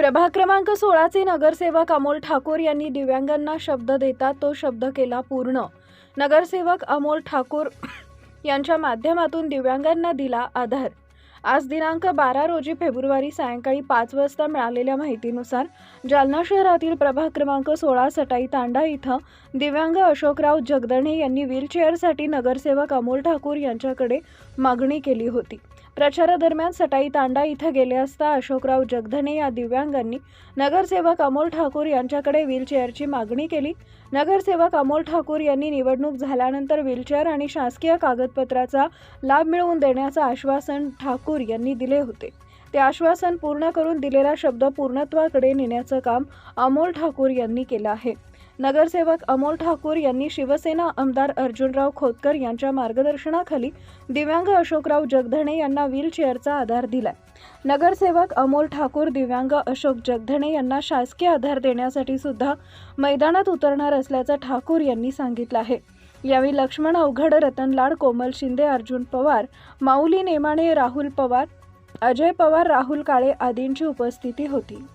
प्रभाग क्रमांक सोळाचे नगरसेवक अमोल ठाकूर यांनी दिव्यांगांना शब्द देता तो शब्द केला पूर्ण. नगरसेवक अमोल ठाकूर यांच्या माध्यमातून दिव्यांगांना दिला आधार. आज दिनांक बारा रोजी फेब्रुवारी सायंकाळी पाच वाजता मिळालेल्या माहितीनुसार जालना शहरातील प्रभाग क्रमांक सोळा सटाई तांडा इथं दिव्यांग अशोकराव जगदणे यांनी व्हीलचेअरसाठी नगरसेवक अमोल ठाकूर यांच्याकडे मागणी केली होती. प्रचारादरम्यान सटाई तांडा इथं गेले असता अशोकराव जगधने या दिव्यांगांनी नगरसेवक अमोल ठाकूर यांच्याकडे व्हीलचेअरची मागणी केली. नगरसेवक अमोल ठाकूर यांनी निवडणूक झाल्यानंतर व्हीलचेअर आणि शासकीय कागदपत्राचा लाभ मिळवून देण्याचं आश्वासन ठाकूर यांनी दिले होते. ते आश्वासन पूर्ण करून दिलेला शब्द पूर्णत्वाकडे नेण्याचं काम अमोल ठाकूर यांनी केलं आहे. नगरसेवक अमोल ठाकूर यांनी शिवसेना आमदार अर्जुनराव खोतकर यांच्या मार्गदर्शनाखाली दिव्यांग अशोकराव जगधणे यांना व्हीलचेअरचा आधार दिलाय. नगरसेवक अमोल ठाकूर दिव्यांग अशोक जगधणे यांना शासकीय आधार देण्यासाठी सुद्धा मैदानात उतरणार असल्याचं ठाकूर यांनी सांगितलं आहे. यावेळी लक्ष्मण अवघड रतन लाड कोमल शिंदे अर्जुन पवार माऊली नेमाणे राहुल पवार अजय पवार राहुल काळे आदींची उपस्थिती होती.